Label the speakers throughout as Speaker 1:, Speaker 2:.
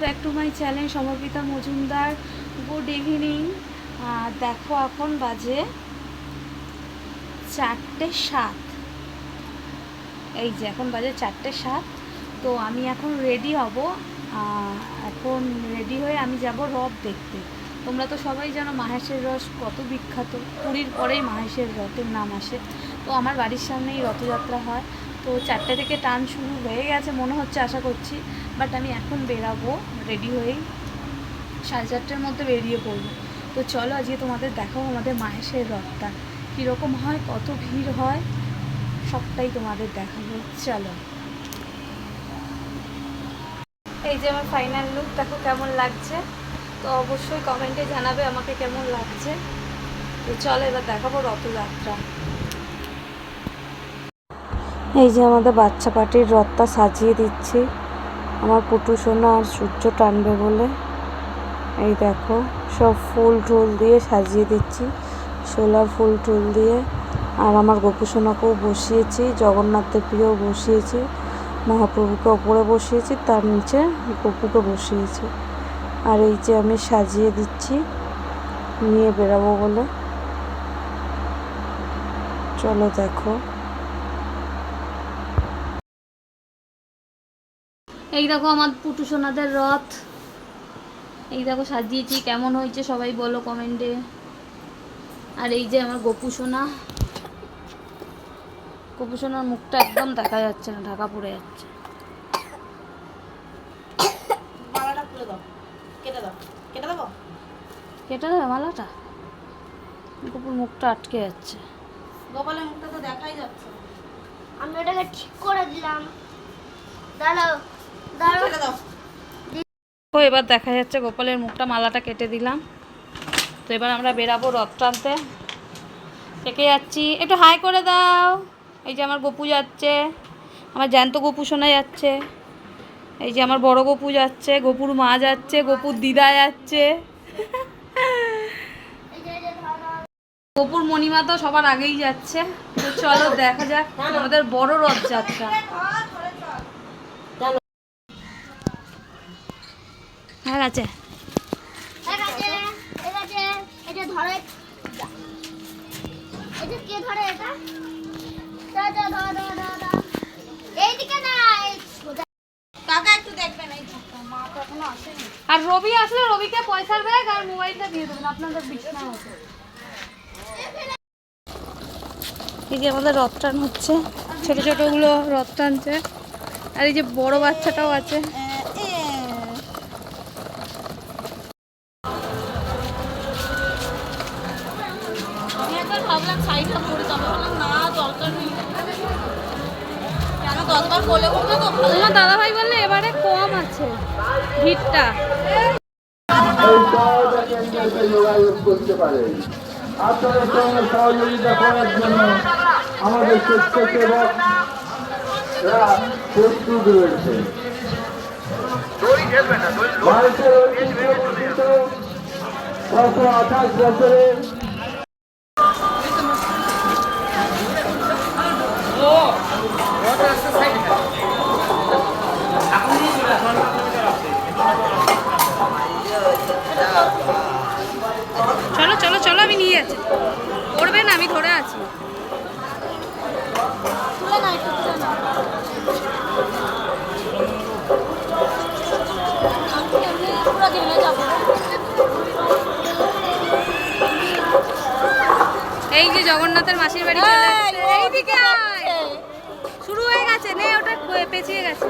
Speaker 1: Back to my channel Samarpita Majumdar good evening দেখো এখন বাজে চারটে সাত। এই যে এখন বাজে চারটে সাত। তো আমি এখন রেডি হব। এখন রেডি হয়ে আমি যাব রথ দেখতে। তোমরা তো সবাই জানো মাহেশের রস কত বিখ্যাত। পুরীর পরেই মাহেশের রথের নাম আসে। তো আমার বাড়ির সামনেই রথযাত্রা হয়। তো চারটে থেকে টান শুরু হয়ে গেছে মনে হচ্ছে, আশা করছি। বাট আমি এখন বেরাবো রেডি হয়েই সাড়ে চারটের মধ্যে বেরিয়ে পড়ব। তো চলো আজকে তোমাদের দেখাও আমাদের মাহেশের রথটা। কীরকম হয়, কত ভিড় হয়, সবটাই তোমাদের দেখাবো। চলো। এই যে আমার ফাইনাল লুক দেখো কেমন লাগছে। তো অবশ্যই কমেন্টে জানাবে আমাকে কেমন লাগছে। তো চলো এবার দেখাবো রথযাত্রা। এই যে আমাদের বাচ্চা পাটির রথটা সাজিয়ে দিচ্ছি। আমার পুটু সোনা আর সূর্য টানবে বলে। এই দেখো, সব ফুল টুল দিয়ে সাজিয়ে দিচ্ছি। সোলার ফুল টুল দিয়ে। আর আমার গোপু সোনাকেও বসিয়েছি, জগন্নাথ দেবীকেও বসিয়েছি, মহাপ্রভুকে ওপরে বসিয়েছি, তার নিচে গপুকে বসিয়েছি। আর এই যে আমি সাজিয়ে দিচ্ছি, নিয়ে বেরাবো বলে। চলো দেখো। এই দেখো আমার পুটু সোনাদের রথ। এই দেখো সাজিয়েছি কেমন হয়েছে সবাই বলো কমেন্টে আর এই যে আমার গোপু সোনা। গোপু সোনার মুখটা একদম দেখা যাচ্ছে না ঢাকা পড়ে যাচ্ছে।
Speaker 2: মালাটা কেটে দাও কেটে দেবো?
Speaker 1: কেটে দেবে মালাটা? গোপুর মুখটা আটকে যাচ্ছে।
Speaker 2: গোপালের মুখটা তো দেখাই যাচ্ছে।
Speaker 3: আমি ওটাকে ঠিক করে দিলাম। দাঁড়াও।
Speaker 1: ও এবার দেখা যাচ্ছে গোপালের মুখটা মালাটা কেটে দিলাম। তো এবার আমরা বেরাবো রথ টানতে। থেকে যাচ্ছি। একটু হাই করে দাও। এই যে আমার গপু যাচ্ছে। আমার জ্যান্ত গপু শোনা যাচ্ছে। এই যে আমার বড় গপু যাচ্ছে। গপুর মা যাচ্ছে। গপুর দিদা যাচ্ছে। গপুর মণিমা তো সবার আগেই যাচ্ছে। তো চলো দেখা যাক আমাদের বড় রথযাত্রা হ্যাঁ আছে
Speaker 3: ঠিক আছে ঠিক আছে এটা ধরে এটা কে ধরে এটা দাও দাও দাও দাও দাও দাও এইদিকে না এই সোজা
Speaker 2: কাকা একটু দেখবেন এই ঝাঁকটা মা তো এখনও আসেনি।
Speaker 1: আর রবি আসলে রবিকে পয়সার ব্যাগ আর মোবাইলটা দিয়ে দেবেন আপনাদের বিছানা মতো। এই যে আমাদের রথ টান হচ্ছে ছোট ছোটগুলো রথ টানছে। আর এই যে বড় বাচ্চাটাও আছে। তোমার দাদাভাই বললে এবারে কম আছে ভিড়টা।
Speaker 4: যোগাযোগ করতে পারে আপনাদের সঙ্গে সহযোগিতা করার জন্য আমাদের স্বেচ্ছাসেবকরা প্রস্তুত রয়েছে ভারতের ঐতিহ্যমণ্ডিত ছশো আঠাশ বছরের
Speaker 1: চলো চলো চলো আমি নিয়ে যাচ্ছি। পড়বে না আমি ধরে আছি। এই যে জগন্নাথের মাসির বাড়ি। এইদিকে আয় শুরু হয়ে গেছে নে ওটা প- পেঁচিয়ে গেছে।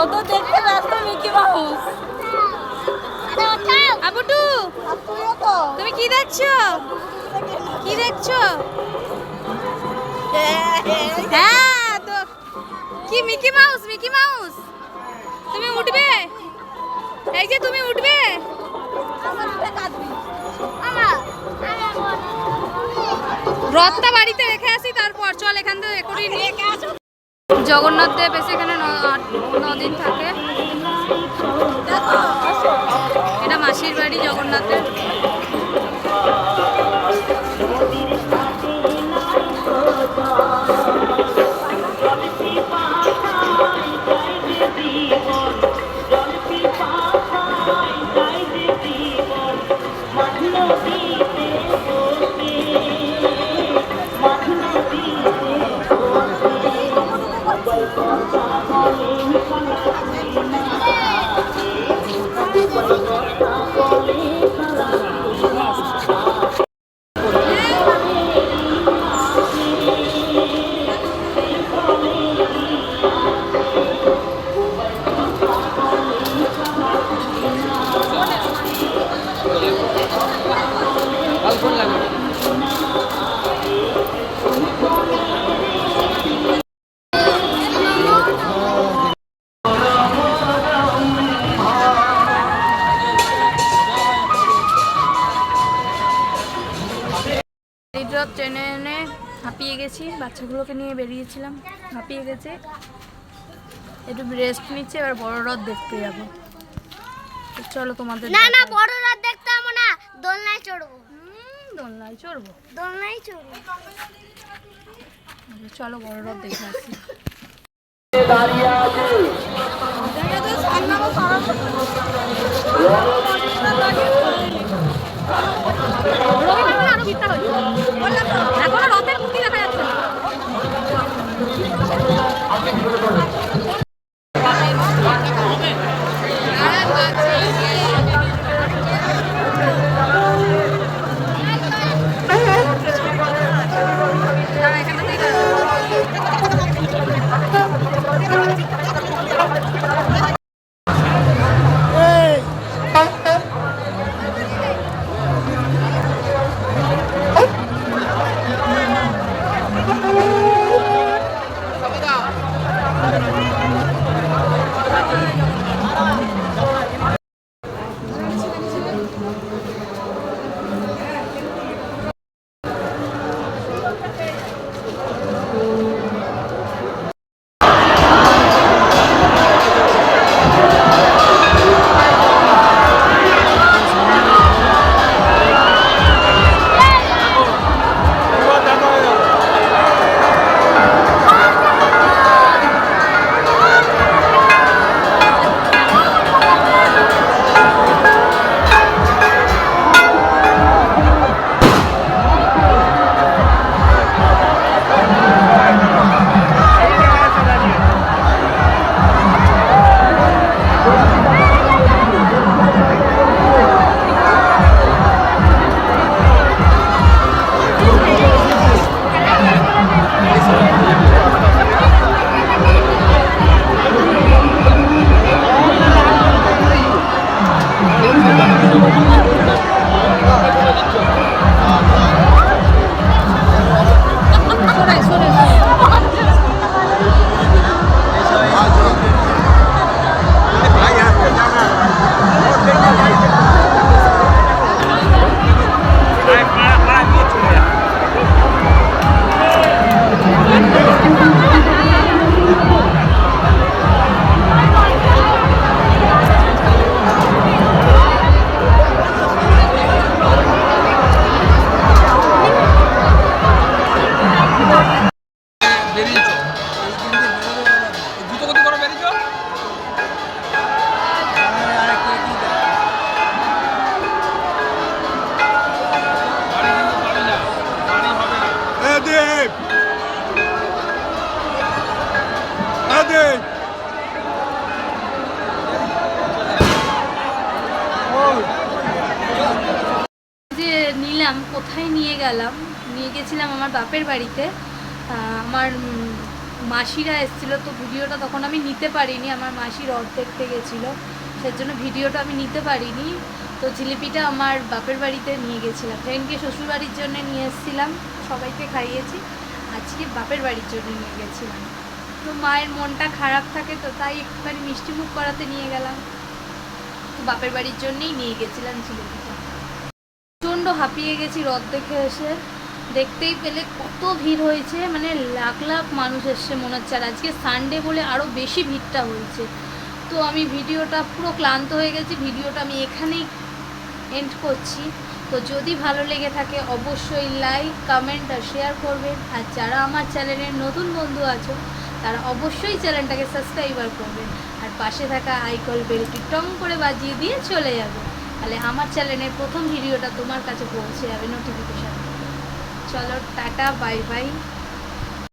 Speaker 2: ও তো দেখতে ব্যস্ত মিকি মাউস।
Speaker 1: আবুটু, তুমি কি দেখছ? কি দেখছ? হ্যাঁ কি মিকি মাউস মিকি মাউস? তুমি উঠবে? এই যে তুমি উঠবে? রথটা বাড়িতে রেখে আসি, তারপর চল এখান থেকে করি নিয়ে জগন্নাথ দেব এসে এখানে নদিন থাকে। এটা মাসির বাড়ি জগন্নাথের হরিদ্রথ ট্রেনে এনে হাঁপিয়ে গেছি বাচ্চাগুলোকে নিয়ে বেরিয়েছিলাম হাঁপিয়ে গেছে। একটু রেস্ট নিচ্ছে এবার বড় রথ দেখতে যাব। চলো তোমাদের
Speaker 3: না না বড় রাত দেখতে যাব না দোলনায় চড়বো।
Speaker 1: হুম, দোলনায় চড়বো।
Speaker 3: দোলনায় চড়বো।
Speaker 1: চলো বড় রথ দেখে আসি।
Speaker 4: দাঁড়িয়ে আছে।
Speaker 5: আরও
Speaker 6: দেব দেব
Speaker 1: যে নিলাম, কোথায় নিয়ে গেলাম? নিয়ে গেছিলাম আমার বাপের বাড়িতে। আমার মাসিরা এসেছিল, তো ভিডিওটা তখন আমি নিতে পারিনি। আমার মাসির অর্ধেক থেকে গেছিল। সেজন্য ভিডিওটা আমি নিতে পারিনি। তো জিলিপিটা আমার বাপের বাড়িতে নিয়ে গেছিলাম। ফ্রেন্ডকে শ্বশুর বাড়ির জন্য নিয়ে এসেছিলাম। সবাইকে খাইয়েছি। আজকে বাপের বাড়ির জন্য নিয়ে গেছিলাম। তো মায়ের মনটা খারাপ থাকে তো তাই একটুখানি মিষ্টি মুখ করাতে নিয়ে গেলাম। তো বাপের বাড়ির জন্যই নিয়ে গেছিলাম জিলিপিটা। প্রচণ্ড হাঁপিয়ে গেছি রথ দেখে এসে। দেখতেই পেলে কত ভিড় হয়েছে। মানে লাখ লাখ মানুষ এসছে মনে হচ্ছে। আর আজকে সানডে বলে আরও বেশি ভিড়টা হয়েছে। তো আমি ভিডিওটা পুরো ক্লান্ত হয়ে গেছি, ভিডিওটা আমি এখানেই এন্ড করছি। তো যদি ভালো লেগে থাকে অবশ্যই লাইক কমেন্ট আর শেয়ার করবেন। আর যারা আমার চ্যানেলের নতুন বন্ধু আছো, তারা অবশ্যই চ্যানেলটাকে সাবস্ক্রাইবার করবেন। আর পাশে থাকা আইকল বেলটি টং করে বাজিয়ে দিয়ে চলে যাবে। তাহলে আমার চ্যানেলের প্রথম ভিডিওটা তোমার কাছে পৌঁছে যাবে নোটিফিকেশান চলো টাটা বাই বাই